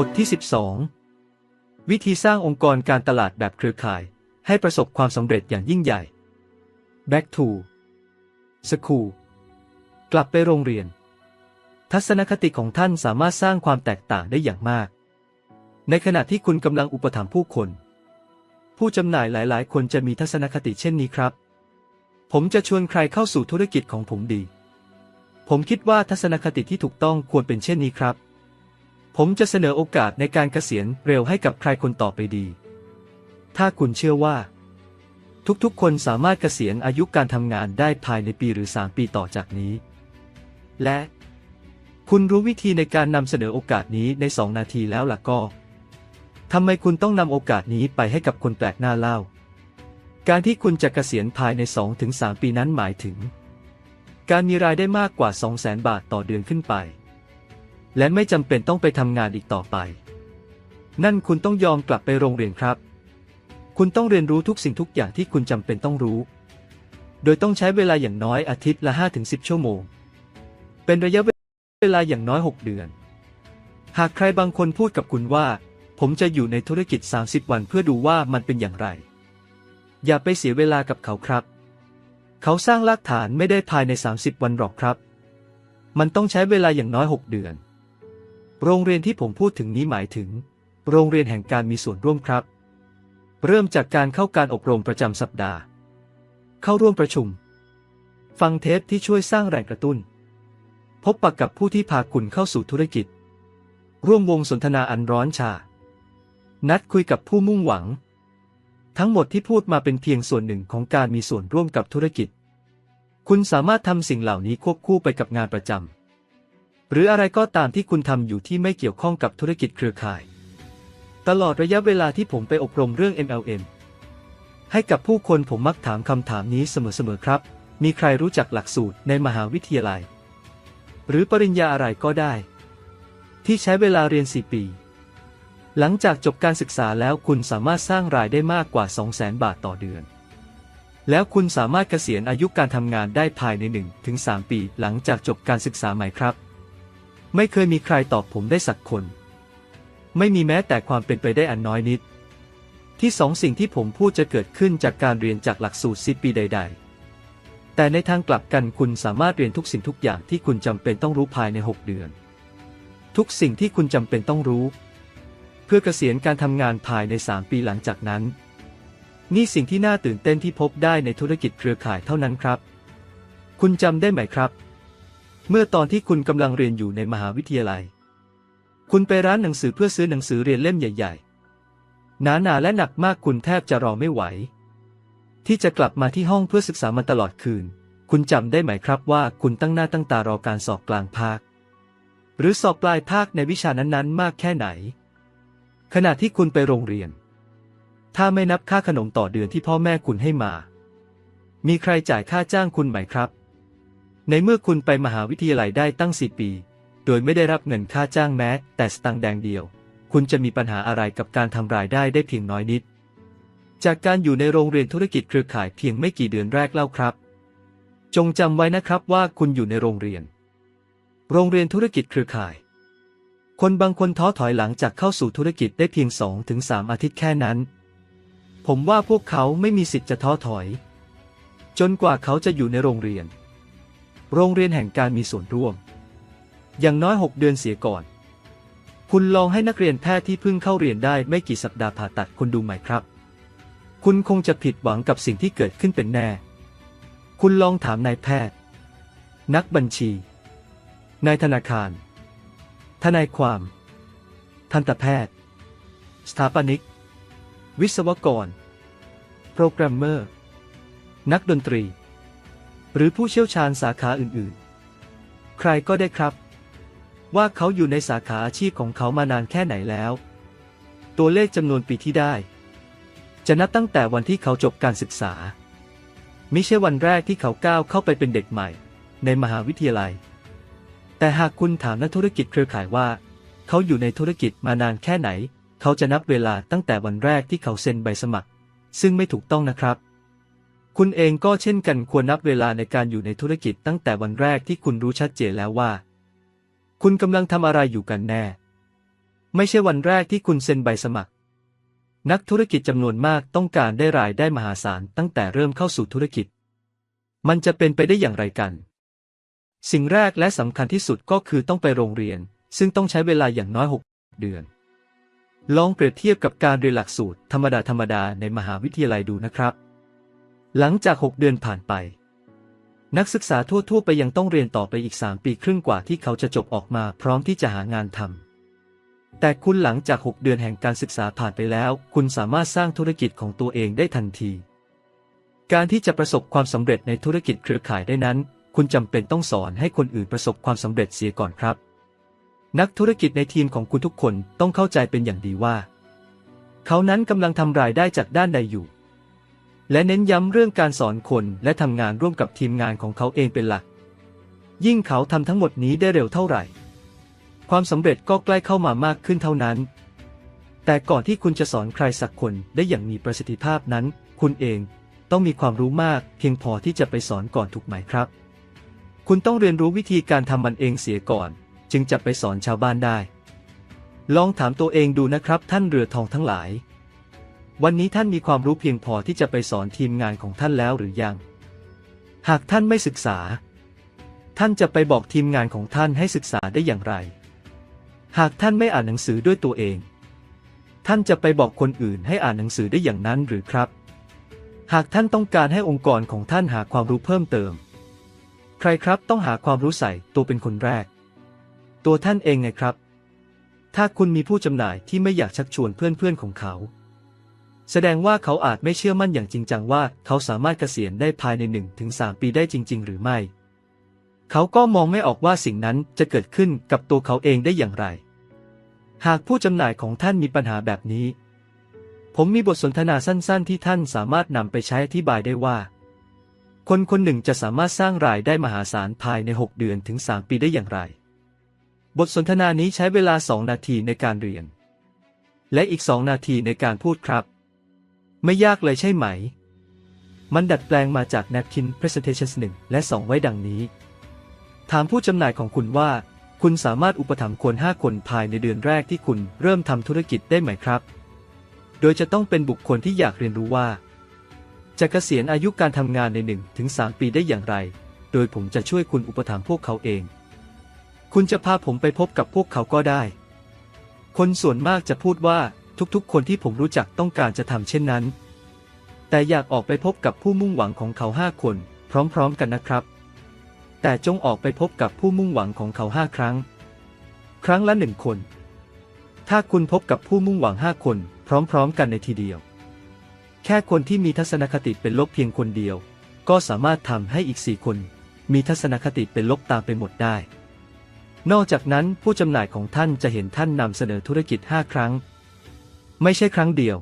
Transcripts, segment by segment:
บทที่ 12 วิธีสร้างองค์กรการตลาดแบบเครือข่าย ให้ประสบความสำเร็จอย่างยิ่งใหญ่ Back to School กลับไปโรงเรียน ทัศนคติของท่านสามารถสร้างความแตกต่างได้อย่างมาก ในขณะที่คุณกำลังอุปถัมภ์ผู้คน ผู้จำหน่ายหลาย ๆ คนจะมีทัศนคติเช่นนี้ครับ ผมจะชวนใครเข้าสู่ธุรกิจของผมดี ผมคิดว่าทัศนคติที่ถูกต้องควรเป็นเช่นนี้ครับ ผมจะเสนอโอกาสในการเกษียณเร็วให้กับใครคนต่อไปดี ถ้าคุณเชื่อว่า ทุกๆ คนสามารถเกษียณอายุการทำงานได้ภายในปีหรือ 3 ปีต่อจากนี้ และ คุณรู้วิธีในการนำเสนอโอกาสนี้ใน 2 นาทีแล้วล่ะก็ทำไมคุณต้องนำโอกาสนี้ไปให้กับคนแปลกหน้าเล่า การที่คุณจะเกษียณภายใน 2-3 ปีนั้นหมายถึง การมีรายได้มากกว่า 200,000 บาทต่อเดือนขึ้นไป และไม่จำเป็นต้องไปทำงานอีกต่อไป นั่นคุณต้องยอมกลับไปโรงเรียนครับ คุณต้องเรียนรู้ทุกสิ่งทุกอย่างที่คุณจำเป็นต้องรู้ โดยต้องใช้เวลาอย่างน้อยอาทิตย์ละ 5-10 ชั่วโมง เป็นระยะเวลาอย่างน้อย 6 เดือน หากใครบางคนพูดกับคุณว่า ผมจะอยู่ในธุรกิจ 30 วันเพื่อดูว่ามันเป็นอย่างไร อย่าไปเสียเวลากับเขาครับ เขาสร้างรากฐานไม่ได้ภายใน 30 วันหรอกครับ มันต้องใช้เวลาอย่างน้อย 6 เดือน โรงเรียนที่ผมพูดถึงนี้หมายถึง โรงเรียนแห่งการมีส่วนร่วมครับ เริ่มจากการเข้าการอบรมประจำสัปดาห์ เข้าร่วมประชุม ฟังเทปที่ช่วยสร้างแรงกระตุ้น พบปะกับผู้ที่พาคุณเข้าสู่ธุรกิจ ร่วมวงสนทนาอันร้อนชา นัดคุยกับผู้มุ่งหวัง ทั้งหมดที่พูดมาเป็นเพียงส่วนหนึ่งของการมีส่วนร่วมกับธุรกิจ คุณสามารถทำสิ่งเหล่านี้ควบคู่ไปกับงานประจำ หรืออะไรก็ตามที่คุณทำอยู่ที่ไม่เกี่ยวข้องกับธุรกิจเครือข่าย ตลอดระยะเวลาที่ผมไปอบรมเรื่อง MLM ให้กับผู้คนผมมักถามคำถามนี้เสมอๆครับ มีใครรู้จักหลักสูตรในมหาวิทยาลัย หรือปริญญาอะไรก็ได้ ที่ใช้เวลาเรียน 4 ปี หลังจากจบการศึกษาแล้วคุณสามารถสร้างรายได้มากกว่า 200,000 บาทต่อเดือน แล้วคุณสามารถเกษียณอายุการทำงานได้ภายใน 1-3 ปี หลังจากจบการศึกษาใหม่ครับ ไม่เคยมีใครตอบผมได้สักคน ไม่มีแม้แต่ความเป็นไปได้อันน้อยนิด ที่สองสิ่งที่ผมพูดจะเกิดขึ้นจากการเรียนจากหลักสูตรสิปีใด ๆ แต่ในทางกลับกันคุณสามารถเรียนทุกสิ่งทุกอย่างที่คุณจำเป็นต้องรู้ภายใน 6 เดือน ทุกสิ่งที่คุณจำเป็นต้องรู้ เพื่อเกษียณการทำงานภายใน 3 ปีหลังจากนั้น นี่สิ่งที่น่าตื่นเต้นที่พบได้ในธุรกิจเครือข่ายเท่านั้นครับ คุณจำได้ไหมครับ เมื่อตอนที่คุณกำลังเรียนอยู่ในมหาวิทยาลัย คุณไปร้านหนังสือเพื่อซื้อหนังสือเรียนเล่มใหญ่ ๆ หนาๆ และหนักมากคุณแทบจะรอไม่ไหว ที่จะกลับมาที่ห้องเพื่อศึกษามันตลอดคืน คุณจำได้ไหมครับว่าคุณตั้งหน้าตั้งตารอการสอบกลางภาค หรือสอบปลายภาคในวิชานั้นๆ มากแค่ไหน ขณะที่คุณไปโรงเรียน ถ้าไม่นับค่าขนมต่อเดือนที่พ่อแม่คุณให้มา มีใครจ่ายค่าจ้างคุณไหมครับ ในเมื่อคุณไปมหาวิทยาลัยได้ตั้งสี่ปี โดยไม่ได้รับเงินค่าจ้างแม้ แต่สตังค์แดงเดียว คุณจะมีปัญหาอะไรกับการทำรายได้ได้เพียงน้อยนิด จากการอยู่ในโรงเรียนธุรกิจเครือข่ายเพียงไม่กี่เดือนแรกเล่าครับ จงจำไว้นะครับว่าคุณอยู่ในโรงเรียน โรงเรียนธุรกิจเครือข่าย คนบางคนท้อถอยหลังจากเข้าสู่ธุรกิจได้เพียง 2-3 อาทิตย์แค่นั้น ผมว่าพวกเขาไม่มีสิทธิ์จะท้อถอย จนกว่าเขาจะอยู่ในโรงเรียน โรงเรียนแห่งการมีส่วนร่วม อย่างน้อย 6 เดือนเสียก่อน คุณลองให้นักเรียนแพทย์ที่เพิ่งเข้าเรียนได้ไม่กี่สัปดาห์ผ่าตัดคนดูใหม่ครับ คุณคงจะผิดหวังกับสิ่งที่เกิดขึ้นเป็นแน่ คุณลองถามนายแพทย์ นักบัญชี นายธนาคาร ทนายความ ทันตแพทย์ สถาปนิก วิศวกร โปรแกรมเมอร์ นักดนตรี หรือผู้เชี่ยวชาญสาขาอื่นๆ ใครก็ได้ครับ ว่าเขาอยู่ในสาขาอาชีพของเขามานานแค่ไหนแล้ว ตัวเลขจำนวนปีที่ได้ จะนับตั้งแต่วันที่เขาจบการศึกษา ไม่ใช่วันแรกที่เขาก้าวเข้าไปเป็นเด็กใหม่ ในมหาวิทยาลัย แต่หากคุณถามนักธุรกิจเครือข่ายว่า เขาอยู่ในธุรกิจมานานแค่ไหน เขาจะนับเวลาตั้งแต่วันแรกที่เขาเซ็นใบสมัคร ซึ่งไม่ถูกต้องนะครับ คุณเองก็เช่นกันควรนับเวลาในการอยู่ในธุรกิจตั้งแต่วันแรกที่คุณรู้ชัดเจนแล้วว่า คุณกำลังทำอะไรอยู่กันแน่ ไม่ใช่วันแรกที่คุณเซ็นใบสมัคร นักธุรกิจจำนวนมากต้องการได้รายได้มหาศาลตั้งแต่เริ่มเข้าสู่ธุรกิจ มันจะเป็นไปได้อย่างไรกัน สิ่งแรกและสำคัญที่สุดก็คือต้องไปโรงเรียน ซึ่งต้องใช้เวลาอย่างน้อย 6 เดือน ลองเปรียบเทียบกับการเรียนหลักสูตรธรรมดาธรรมดาในมหาวิทยาลัยดูนะครับ หลังจาก 6 เดือนผ่านไป นักศึกษาทั่ว ๆ ไปยังต้องเรียนต่อไปอีก 3 ปีครึ่งกว่าที่เขาจะจบออกมาพร้อมที่จะหางานทำแต่คุณหลังจาก 6 เดือนแห่งการศึกษาผ่านไปแล้ว คุณสามารถสร้างธุรกิจของตัวเองได้ทันที การที่จะประสบความสำเร็จในธุรกิจเครือข่ายได้นั้น คุณจำเป็นต้องสอนให้คนอื่นประสบความสำเร็จเสียก่อนครับ นักธุรกิจในทีมของคุณทุกคนต้องเข้าใจเป็นอย่างดีว่า เขานั้นกำลังทำรายได้จากด้านใดอยู่ และเน้นย้ำเรื่องการสอนคนและทำงานร่วมกับทีมงานของเขาเองเป็นหลัก ยิ่งเขาทำทั้งหมดนี้ได้เร็วเท่าไหร่ ความสำเร็จก็ใกล้เข้ามามากขึ้นเท่านั้น แต่ก่อนที่คุณจะสอนใครสักคนได้อย่างมีประสิทธิภาพนั้น คุณเองต้องมีความรู้มาก เพียงพอที่จะไปสอนก่อนถูกไหมครับ คุณต้องเรียนรู้วิธีการทำมันเองเสียก่อน จึงจะไปสอนชาวบ้านได้ ลองถามตัวเองดูนะครับท่านเรือทองทั้งหลาย วันนี้ท่านมีความรู้เพียงพอที่จะไปสอนทีมงานของท่านแล้วหรือยัง หากท่านไม่ศึกษา ท่านจะไปบอกทีมงานของท่านให้ศึกษาได้อย่างไร หากท่านไม่อ่านหนังสือด้วยตัวเอง ท่านจะไปบอกคนอื่นให้อ่านหนังสือได้อย่างนั้นหรือครับ หากท่านต้องการให้องค์กรของท่านหาความรู้เพิ่มเติม ใครครับต้องหาความรู้ใส่ตัวเป็นคนแรก ตัวท่านเองไงครับ ถ้าคุณมีผู้จำหน่ายที่ไม่อยากชักชวนเพื่อนๆของเขา แสดงว่าเขาอาจไม่เชื่อมั่นอย่างจริงจังว่าเขาสามารถเกษียณได้ภายใน 1-3ถึงปีได้จริง ๆ หรือไม่ เขาก็มองไม่ออกว่าสิ่งนั้นจะเกิดขึ้นกับตัวเขาเองได้อย่างไร หากผู้จำหน่ายของท่านมีปัญหาแบบนี้ ผมมีบทสนทนาสั้น ๆ ที่ท่านสามารถนำไปใช้อธิบายได้ว่า คนคนหนึ่งจะสามารถสร้างรายได้มหาศาลภายใน 6 เดือนถึง 3 ปีได้อย่างไร บทสนทนานี้ใช้เวลา 2 นาทีในการเรียน และอีก 2 นาทีในการพูดครับ ไม่ยากเลยใช่ไหม มันดัดแปลงมาจาก Napkin Presentations 1 และ 2 ไว้ดังนี้ ถามผู้จำหน่ายของคุณว่า คุณสามารถอุปถัมภ์คน 5 คนภายในเดือนแรกที่คุณเริ่มทำธุรกิจได้ไหมครับ โดยจะต้องเป็นบุคคลที่อยากเรียนรู้ว่า จะเกษียณอายุการทำงานใน 1-3 ปีได้อย่างไร โดยผมจะช่วยคุณอุปถัมภ์พวกเขาเอง คุณจะพาผมไปพบกับพวกเขาก็ได้ คนส่วนมากจะพูดว่า ทุกๆ คนที่ผมรู้จักต้องการจะทำเช่นนั้น แต่อยากออกไปพบกับผู้มุ่งหวังของเขาห้าคน พร้อมๆกันนะครับ แต่จงออกไปพบกับผู้มุ่งหวังของเขาห้าครั้ง ครั้งละหนึ่งคน ถ้าคุณพบกับผู้มุ่งหวังห้าคน พร้อมๆ กันในทีเดียว แค่คนที่มีทัศนคติเป็นลบเพียงคนเดียว ก็สามารถทำให้อีกสี่คน มีทัศนคติเป็นลบตามไปหมดได้นอกจากนั้นผู้จำหน่ายของท่านจะเห็นท่านนำเสนอธุรกิจห้าครั้ง ไม่ใช่ครั้งเดียว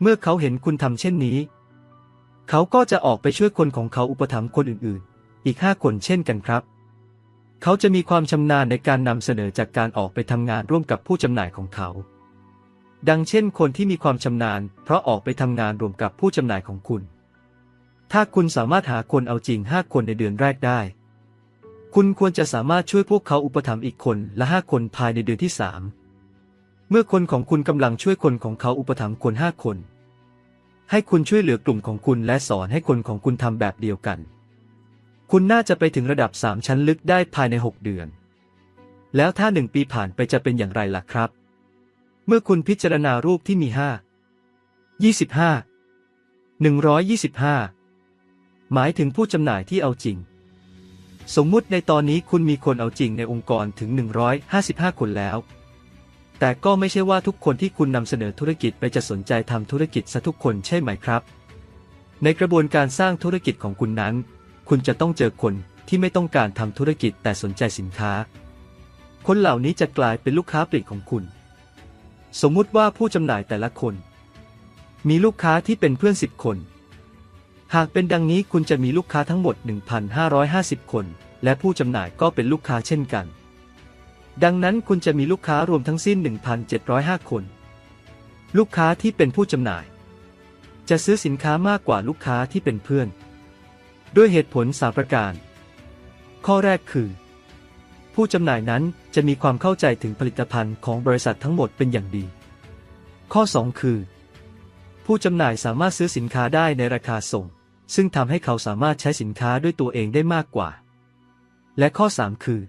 เมื่อเขาเห็นคุณทำเช่นนี้ เขาก็จะออกไปช่วยคนของเขาอุปถัมภ์คนอื่นๆ อีกห้าคนเช่นกันครับ เขาจะมีความชำนาญในการนำเสนอจากการออกไปทำงานร่วมกับผู้จำหน่ายของเขา ดังเช่นคนที่มีความชำนาญ เพราะออกไปทำงานร่วมกับผู้จำหน่ายของคุณ ถ้าคุณสามารถหาคนเอาจริงห้าคนในเดือนแรกได้ คุณควรจะสามารถช่วยพวกเขาอุปถัมภ์อีกคนละห้าคนภายในเดือนที่สาม เมื่อคนของคุณกำลังช่วยคนของเขาอุปถัมภ์คนห้าคน ให้คุณช่วยเหลือกลุ่มของคุณและสอนให้คนของคุณทำแบบเดียวกัน คุณน่าจะไปถึงระดับสามชั้นลึกได้ภายในหกเดือน แล้วถ้าหนึ่งปีผ่านไปจะเป็นอย่างไรล่ะครับ เมื่อคุณพิจารณารูปที่มีห้ายี่สิบห้าหนึ่งร้อยยี่สิบห้าหมายถึงผู้จำหน่ายที่เอาจริงสมมุติในตอนนี้คุณมีคนเอาจริงในองค์กรถึง 155 คนแล้ว แต่ก็ไม่ใช่ว่าทุกคนที่คุณนำเสนอธุรกิจไปจะสนใจทำธุรกิจซะทุกคนใช่ไหมครับ ในกระบวนการสร้างธุรกิจของคุณนั้น คุณจะต้องเจอคนที่ไม่ต้องการทำธุรกิจแต่สนใจสินค้า คนเหล่านี้จะกลายเป็นลูกค้าปลีกของคุณ สมมุติว่าผู้จำหน่ายแต่ละคน มีลูกค้าที่เป็นเพื่อนสิบคน หากเป็นดังนี้คุณจะมีลูกค้าทั้งหมด 1,550 คน และผู้จำหน่ายก็เป็นลูกค้าเช่นกัน ดังนั้นคุณจะมีลูกค้ารวมทั้งสิ้น 1,705 คน ลูกค้าที่เป็นผู้จำหน่าย จะซื้อสินค้ามากกว่าลูกค้าที่เป็นเพื่อน ด้วยเหตุผลสามประการ ข้อแรกคือ ผู้จำหน่ายนั้นจะมีความเข้าใจถึงผลิตภัณฑ์ของบริษัททั้งหมดเป็นอย่างดี ข้อ 2 คือ ผู้จำหน่ายสามารถซื้อสินค้าได้ในราคาส่ง ซึ่งทำให้เขาสามารถใช้สินค้าด้วยตัวเองได้มากกว่า และข้อ 3 คือ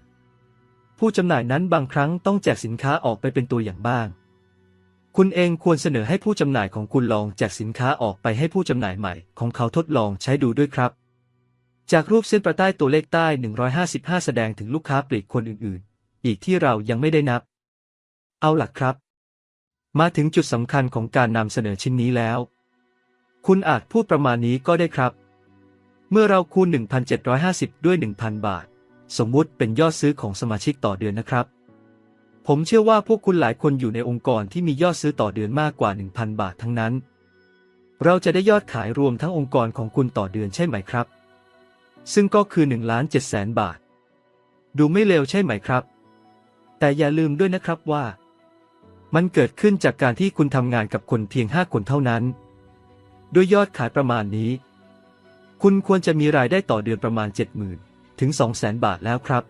ผู้จำหน่ายนั้นบางครั้งต้องแจกสินค้าออกไปเป็นตัวอย่างบ้าง คุณเองควรเสนอให้ผู้จำหน่ายของคุณลองแจกสินค้าออกไปให้ผู้จำหน่ายใหม่ของเขาทดลองใช้ดูด้วยครับ จากรูปเส้นประใต้ตัวเลขใต้ 155 แสดงถึงลูกค้าปลีกคนอื่นๆ อีกที่เรายังไม่ได้นับ เอาล่ะครับ มาถึงจุดสำคัญของการนำเสนอชิ้นนี้แล้ว คุณอาจพูดประมาณนี้ก็ได้ครับ เมื่อเราคูณ 1,750 ด้วย 1,000 บาท สมมุติเป็นยอดซื้อของสมาชิกต่อเดือนนะครับ ผมเชื่อว่าพวกคุณหลายคนอยู่ในองค์กรที่มียอดซื้อต่อเดือนมากกว่า 1,000 บาททั้งนั้น เราจะได้ยอดขายรวมทั้งองค์กรของคุณต่อเดือนใช่ไหมครับ ซึ่งก็คือ1ล้าน7แสนบาท ดูไม่เลวใช่ไหมครับ แต่อย่าลืมด้วยนะครับว่า มันเกิดขึ้นจากการที่คุณทำงานกับคนเพียง 5 คนเท่านั้น ด้วยยอดขายประมาณนี้ คุณควรจะมีรายได้ต่อเดือนประมาณ 70,000 ถึง 200,000 บาทแล้วครับ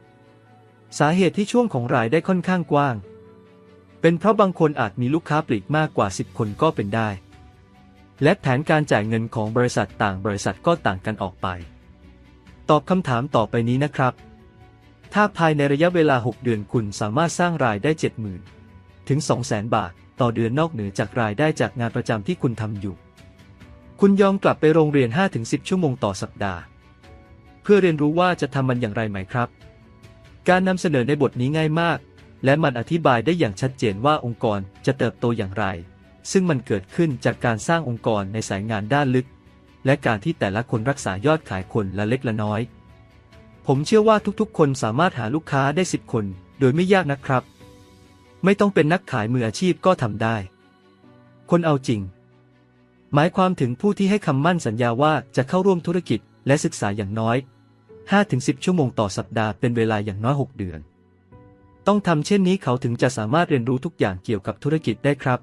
สาเหตุที่ช่วงของรายได้ค่อนข้างกว้าง เป็นเพราะบางคนอาจมีลูกค้าปลีกมากกว่า 10 คนก็เป็นได้ และแผนการจ่ายเงินของบริษัทต่างบริษัทก็ต่างกันออกไป ตอบคำถามต่อไปนี้นะครับ ถ้าภายในระยะเวลา 6 เดือนคุณสามารถสร้างรายได้ 70,000 ถึง 200,000 บาท ต่อเดือนนอกเหนือจากรายได้จากงานประจำที่คุณทำอยู่ คุณยอมกลับไปโรงเรียน 5-10 ชั่วโมงต่อสัปดาห์ เพื่อเรียนรู้ว่าจะทำมันอย่างไรไหมครับ การนำเสนอในบทนี้ง่ายมาก และมันอธิบายได้อย่างชัดเจนว่าองค์กรจะเติบโตอย่างไร ซึ่งมันเกิดขึ้นจากการสร้างองค์กรในสายงานด้านลึก และการที่แต่ละคนรักษายอดขายคนละเล็กละน้อย ผมเชื่อว่าทุกๆ คนสามารถหาลูกค้าได้10คน โดยไม่ยากนะครับ ไม่ต้องเป็นนักขายมืออาชีพก็ทำได้ คนเอาจริงหมายความถึงผู้ที่ให้คำมั่นสัญญาว่าจะเข้าร่วมธุรกิจและศึกษาอย่างน้อย 5-10 ชั่วโมงต่อสัปดาห์เป็นเวลาอย่างน้อย 6 เดือน ต้องทำเช่นนี้เขาถึงจะสามารถเรียนรู้ทุกอย่างเกี่ยวกับธุรกิจได้ครับ